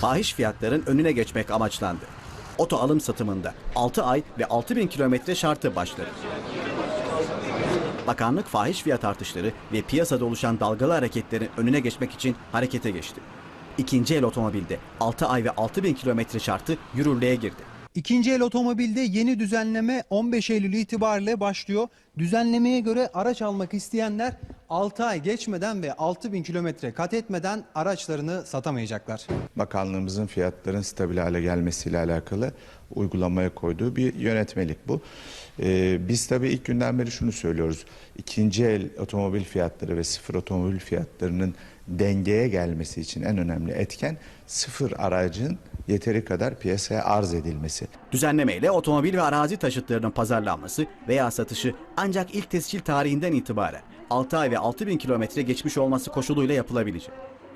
fahiş fiyatların önüne geçmek amaçlandı. Oto alım satımında 6 ay ve 6000 kilometre şartı başladı. Bakanlık fahiş fiyat artışları ve piyasada oluşan dalgalı hareketlerin önüne geçmek için harekete geçti. İkinci el otomobilde 6 ay ve 6000 kilometre şartı yürürlüğe girdi. İkinci el otomobilde yeni düzenleme 15 Eylül itibariyle başlıyor. Düzenlemeye göre araç almak isteyenler 6 ay geçmeden ve 6000 kilometre kat etmeden araçlarını satamayacaklar. Bakanlığımızın fiyatların stabil hale gelmesiyle alakalı uygulamaya koyduğu bir yönetmelik bu. Ee, biz tabii ilk günden beri şunu söylüyoruz. İkinci el otomobil fiyatları ve sıfır otomobil fiyatlarının dengeye gelmesi için en önemli etken sıfır aracın yeteri kadar piyasaya arz edilmesi. Düzenlemeyle otomobil ve arazi taşıtlarının pazarlanması veya satışı ancak ilk tescil tarihinden itibaren 6 ay ve 6000 kilometre geçmiş olması koşuluyla yapılabilecek.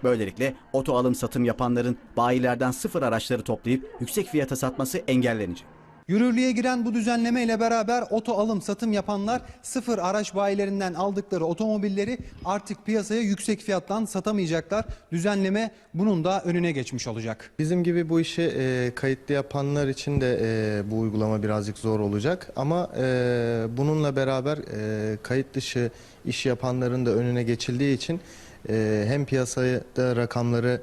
Böylelikle oto alım satım yapanların bayilerden sıfır araçları toplayıp yüksek fiyata satması engellenecek. Yürürlüğe giren bu düzenleme ile beraber oto alım satım yapanlar sıfır araç bayilerinden aldıkları otomobilleri artık piyasaya yüksek fiyattan satamayacaklar. Düzenleme bunun da önüne geçmiş olacak. Bizim gibi bu işi e, kayıtlı yapanlar için de e, bu uygulama birazcık zor olacak. Ama e, bununla beraber e, kayıt dışı iş yapanların da önüne geçildiği için e, hem piyasada rakamları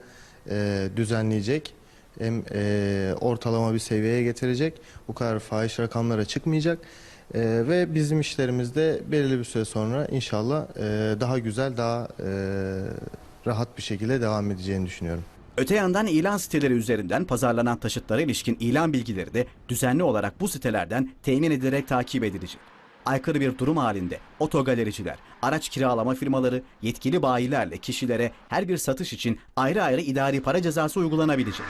e, düzenleyecek hem e, ortalama bir seviyeye getirecek. Bu kadar fahiş rakamlara çıkmayacak. E, ve bizim işlerimizde belirli bir süre sonra inşallah e, daha güzel, daha e, rahat bir şekilde devam edeceğini düşünüyorum. Öte yandan ilan siteleri üzerinden pazarlanan taşıtlara ilişkin ilan bilgileri de düzenli olarak bu sitelerden temin edilerek takip edilecek. Aykırı bir durum halinde otogalericiler, araç kiralama firmaları, yetkili bayilerle kişilere her bir satış için ayrı ayrı idari para cezası uygulanabilecek.